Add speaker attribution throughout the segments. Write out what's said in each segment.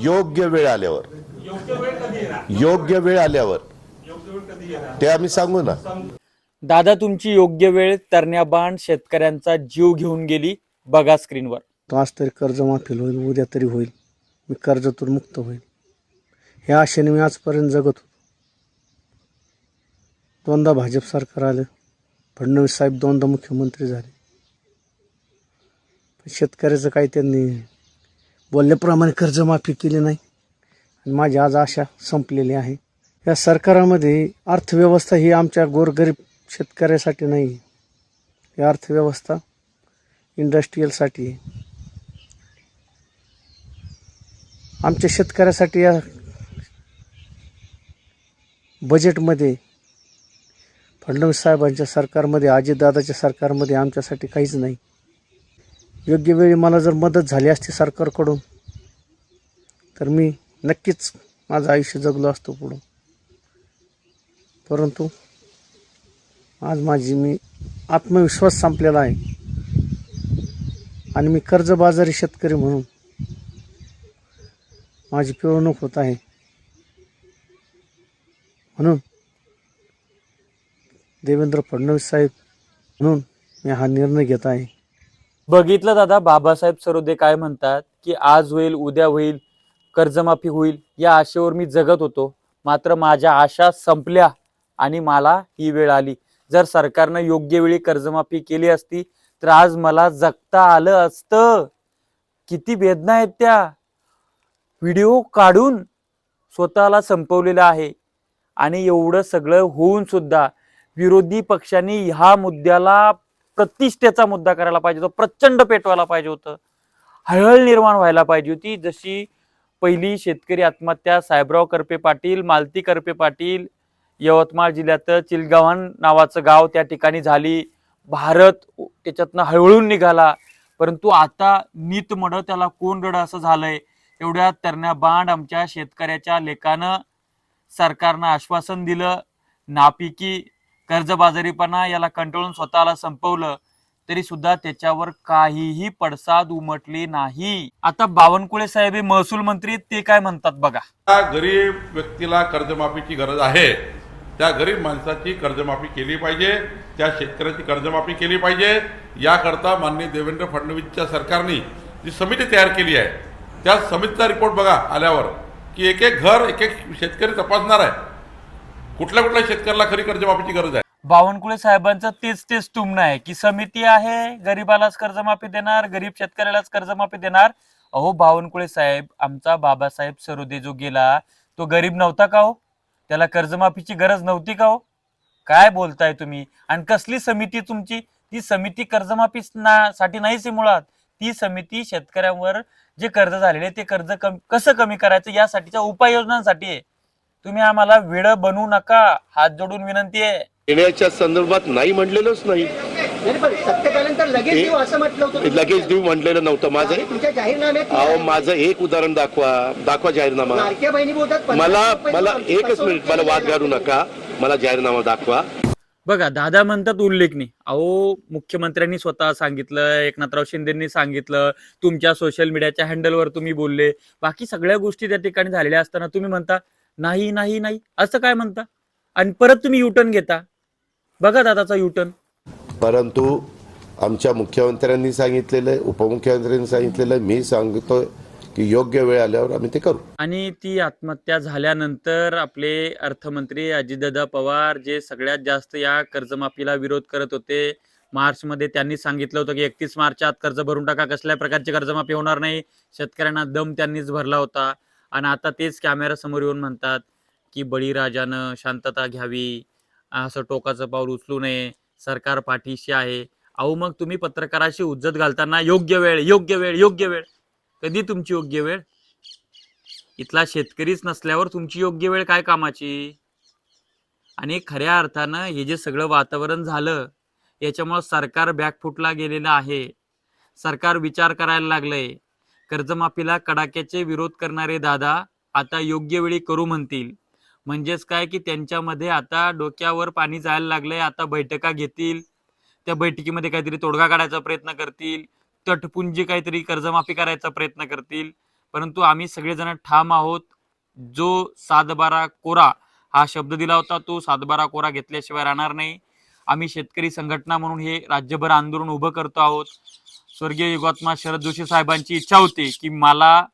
Speaker 1: योग्य वेळ आल्यावर.
Speaker 2: योग्य वेळ कधी येणार?
Speaker 1: योग्य वेळ आल्यावर. ते आम्ही सांगू ना.
Speaker 3: दादा तुमची योग्य वेळ तरण्याबाण शेतकऱ्यांचा जीव घेऊन गेली. बघा स्क्रीनवर.
Speaker 4: तो आज तरी कर्जमाफी होईल उद्या तरी होईल. मी कर्जातून मुक्त होईल. ह्या आशेने मी आजपर्यंत जगत होतो. दोनदा भाजप सरकार आलं. फडणवीस साहेब दोनदा मुख्यमंत्री झाले. पण शेतकऱ्याचं काही त्यांनी बोलल्याप्रमाणे कर्जमाफी केली नाही. आणि माझी आज आशा संपलेली आहे. या सरकारामध्ये अर्थव्यवस्था ही आमच्या गोरगरीब शेतकऱ्यासाठी नाही. ही अर्थव्यवस्था इंडस्ट्रीयलसाठी. आहे आमच्या शेतकऱ्यासाठी या बजेटमध्ये फडणवीस साहेबांच्या सरकारमध्ये अजितदादाच्या सरकारमध्ये आमच्यासाठी काहीच नाही. योग्य वेळी मला जर मदत झाली असती सरकारकडून तर मी नक्कीच माझं आयुष्य जगलो असतो पुढं. परंतु आज माझी मी आत्मविश्वास संपलेला आहे. आणि मी कर्जबाजारी शेतकरी म्हणून माझी पिळवणूक होत आहे. म्हणून देवेंद्र फडणवीस साहेब म्हणून मी हा निर्णय घेत आहे.
Speaker 3: बघितलं दादा बाबासाहेब सरोदे काय म्हणतात की आज होईल उद्या होईल कर्जमाफी होईल या आशेवर मी जगत होतो. मात्र माझ्या आशा संपल्या आणि मला ही वेळ आली. जर सरकारनं योग्य वेळी कर्जमाफी केली असती तर आज मला जगता आलं असतं. किती वेदना आहेत त्या. व्हिडिओ काढून स्वतःला संपवलेलं आहे. आणि एवढं सगळं होऊन सुद्धा विरोधी पक्षांनी ह्या मुद्द्याला प्रतिष्ठेचा मुद्दा करायला पाहिजे होता प्रचंड पेटवायला पाहिजे होतं. हळहळ निर्माण व्हायला पाहिजे होती. जशी पहिली शेतकरी आत्महत्या साहेबराव करपे पाटील मालती करपे पाटील यवतमाळ जिल्ह्यात चिलगावन नावाचं गाव त्या ठिकाणी झाली. भारत त्याच्यातनं हळहळून निघाला. परंतु आता नीत मड त्याला कोण रड असं झालंय? एवढ्या तरण्या बांड आमच्या शेतकऱ्याच्या लेखानं सरकारनं आश्वासन दिलं. नापिकी कर्जबाजारीपणा याला कंटाळून स्वतःला संपवलं तरी सुद्धा त्याच्यावर काहीही पडसाद उमटली नाही. आता बावनकुळे साहेब हे महसूल मंत्री ते काय म्हणतात बघा.
Speaker 5: त्या गरीब व्यक्तीला कर्जमाफीची गरज आहे. त्या गरीब माणसाची कर्जमाफी केली पाहिजे. त्या शेतकऱ्याची कर्जमाफी केली पाहिजे. याकरता माननीय देवेंद्र फडणवीसच्या सरकारने जी समिती तयार केली आहे त्या समितीचा रिपोर्ट बघा आल्यावर की एक एक घर एक एक शेतकरी तपासणार आहे. कुठल्या कुठल्या शेतकऱ्याला खरी कर्जमाफीची गरज आहे?
Speaker 3: बावनकुळे साहेबांचं तेच तेच टुमणं आहे की समिती आहे गरीबालाच कर्जमाफी देणार गरीब शेतकऱ्यालाच कर्जमाफी देणार. अहो बावनकुळे साहेब आमचा बाबासाहेब सरोदे जो गेला तो गरीब नव्हता का हो? त्याला कर्जमाफीची गरज नव्हती का हो? काय बोलताय तुम्ही? आणि कसली समिती तुमची? ती समिती कर्जमाफी ना- साठी नाहीच आहे मुळात. ती समिती शेतकऱ्यांवर जे कर्ज झालेले ते कर्ज कम कसं कमी करायचं यासाठीच्या उपाययोजनांसाठी आहे. तुम्ही आम्हाला वेळ बनवू नका हात जोडून विनंती आहे.
Speaker 6: येण्याच्या संदर्भात नाही म्हणलेलोच नाही.
Speaker 7: नाही, पण सत्तेत आल्यानंतर लगेच देऊ असं म्हटलं होतं तुम्ही.
Speaker 6: लगेच देऊ म्हणलेलं नव्हतं माझं.
Speaker 7: आणि तुमच्या जाहीरनाम्यात
Speaker 6: अहो माझं एक उदाहरण दाखवा दाखवा जाहीरनामा.
Speaker 7: लाडक्या बहिणी बोलतात पन्नास
Speaker 6: मला
Speaker 7: रुपये
Speaker 6: मला
Speaker 7: देऊन
Speaker 6: एकच मिनिट मला वाद. घालू नका. मला जाहीरनामा दाखवा.
Speaker 3: बघा दादा म्हणतात उल्लेखनी अहो मुख्यमंत्र्यांनी स्वतः सांगितलं एकनाथराव शिंदेनी सांगितलं तुमच्या सोशल मीडियाच्या हँडलवर तुम्ही बोलले. बाकी सगळ्या गोष्टी त्या ठिकाणी झालेल्या असताना तुम्ही म्हणता नाही नाही नाही. असं काय म्हणता? आणि परत तुम्ही युटर्न घेता? बघा दादाचा युटर्न
Speaker 1: परंतु आमच्या मुख्यमंत्र्यांनी सांगितलेलं आहे उपमुख्यमंत्र्यांनी सांगितलेलं आहे. मी सांगतोय की योग्य वेळ आल्यावर आम्ही ते करू.
Speaker 3: आणि ती आत्महत्या झाल्यानंतर आपले अर्थमंत्री अजितदादा पवार जे सगळ्यात जास्त या कर्जमाफीला विरोध करत होते मार्चमध्ये त्यांनी सांगितलं होतं की एकतीस मार्चात कर्ज भरून टाका. कसल्या प्रकारची कर्जमाफी होणार नाही. शेतकऱ्यांना दम त्यांनीच भरला होता. आणि आता तेच कॅमेरासमोर येऊन म्हणतात की बळीराजानं शांतता घ्यावी. असं टोकाचं पाऊल उचलू नये. सरकार पाठीशी आहे. अहो मग तुम्ही पत्रकाराशी उज्जत घालताना योग्य वेळ योग्य वेळ योग्य वेळ. कधी तुमची योग्य वेळ? इथला शेतकरीच नसल्यावर तुमची योग्य वेळ काय कामाची? आणि खऱ्या अर्थानं हे जे सगळं वातावरण झालं याच्यामुळं सरकार बॅकफुटला गेलेलं आहे. सरकार विचार करायला लागलंय. कर्जमाफीला कडाक्याचे विरोध करणारे दादा आता योग्य वेळी करू म्हणतील. म्हणजेच काय की त्यांच्यामध्ये आता डोक्यावर पाणी जायला लागलंय आता बैठका घेतील. त्या बैठकीमध्ये काहीतरी तोडगा काढायचा प्रयत्न करतील. तटपुंजी काहीतरी कर्जमाफी करायचा प्रयत्न करतील. परंतु आम्ही सगळेजण ठाम आहोत. जो सातबारा कोरा हा शब्द दिला होता तो सातबारा कोरा घेतल्याशिवाय राहणार नाही. आम्ही शेतकरी संघटना म्हणून हे राज्यभर आंदोलन उभं करतो आहोत. स्वर्गीय युगात्मा शरद जोशी साहेबांची इच्छा होती की मला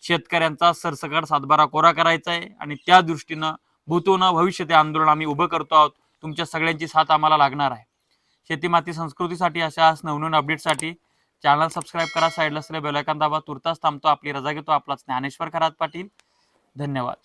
Speaker 3: शेतकऱ्यांचा सरसकट सातबारा कोरा करायचा आहे आणि त्या दृष्टीनं भूतोनं भविष्य ते आंदोलन आम्ही उभं करतो आहोत. तुमच्या सगळ्यांची साथ आम्हाला लागणार आहे. शेतीमाती संस्कृतीसाठी अशा नवनवीन अपडेटसाठी चॅनल सबस्क्राईब करा साईडला असलेल्या बेलायकांदाबा तुर्तास थांबतो. आपली रजा घेतो आपला ज्ञानेश्वर खरात पाटील. धन्यवाद.